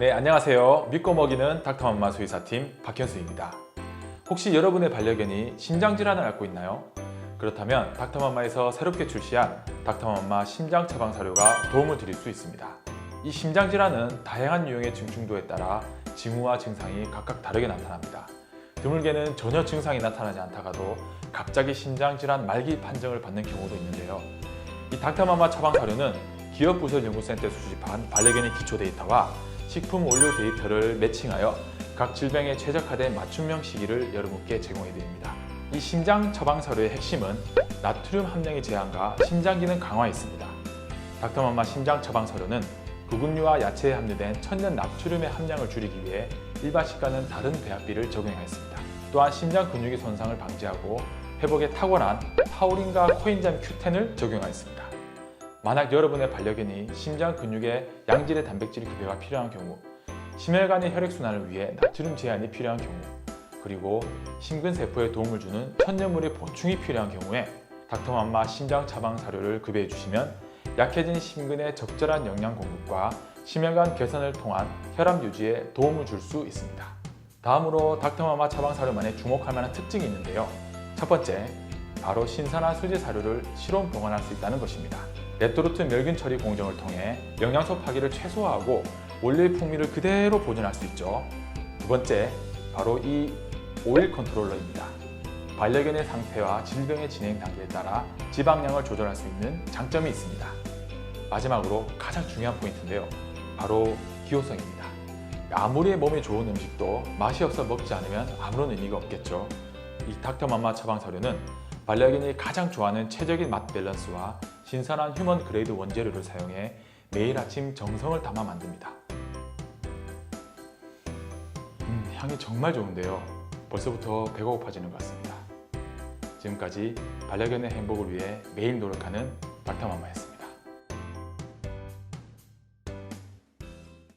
네, 안녕하세요. 믿고 먹이는 닥터맘마 수의사팀 박현수입니다. 혹시 여러분의 반려견이 심장 질환을 앓고 있나요? 그렇다면 닥터맘마에서 새롭게 출시한 닥터맘마 심장 처방 사료가 도움을 드릴 수 있습니다. 이 심장 질환은 다양한 유형의 증중도에 따라 징후와 증상이 각각 다르게 나타납니다. 드물게는 전혀 증상이 나타나지 않다가도 갑자기 심장 질환 말기 판정을 받는 경우도 있는데요. 이 닥터마마 처방 사료는 기업부설연구센터에서 수집한 반려견의 기초 데이터와 식품 원료 데이터를 매칭하여 각 질병에 최적화된 맞춤형 시기를 여러분께 제공해 드립니다. 이 심장 처방 사료의 핵심은 나트륨 함량의 제한과 심장 기능 강화에 있습니다. 닥터맘마 심장 처방 사료는 구근류와 야채에 함유된 천연 나트륨의 함량을 줄이기 위해 일반 식과는 다른 배합비를 적용하였습니다. 또한 심장 근육의 손상을 방지하고 회복에 탁월한 타우린과 코엔자임 Q10을 적용하였습니다. 만약 여러분의 반려견이 심장 근육에 양질의 단백질 급여가 필요한 경우, 심혈관의 혈액순환을 위해 나트륨 제한이 필요한 경우, 그리고 심근세포에 도움을 주는 천연물의 보충이 필요한 경우에 닥터맘마 심장 처방 사료를 급여해 주시면 약해진 심근의 적절한 영양 공급과 심혈관 개선을 통한 혈압 유지에 도움을 줄 수 있습니다. 다음으로 닥터마마 처방 사료만의 주목할 만한 특징이 있는데요. 첫 번째, 바로 신선한 수제 사료를 실온 보관할 수 있다는 것입니다. 레토르트 멸균 처리 공정을 통해 영양소 파기를 최소화하고 원래의 풍미를 그대로 보존할 수 있죠. 두 번째, 바로 이 오일 컨트롤러입니다. 반려견의 상태와 질병의 진행 단계에 따라 지방량을 조절할 수 있는 장점이 있습니다. 마지막으로 가장 중요한 포인트인데요. 바로 기호성입니다. 아무리 몸에 좋은 음식도 맛이 없어 먹지 않으면 아무런 의미가 없겠죠. 이 닥터맘마 처방 사료는 반려견이 가장 좋아하는 최적인 맛 밸런스와 신선한 휴먼 그레이드 원재료를 사용해 매일 아침 정성을 담아 만듭니다. 음, 향이 정말 좋은데요. 벌써부터 배가 고파지는 것 같습니다. 지금까지 반려견의 행복을 위해 매일 노력하는 닥터맘마였습니다.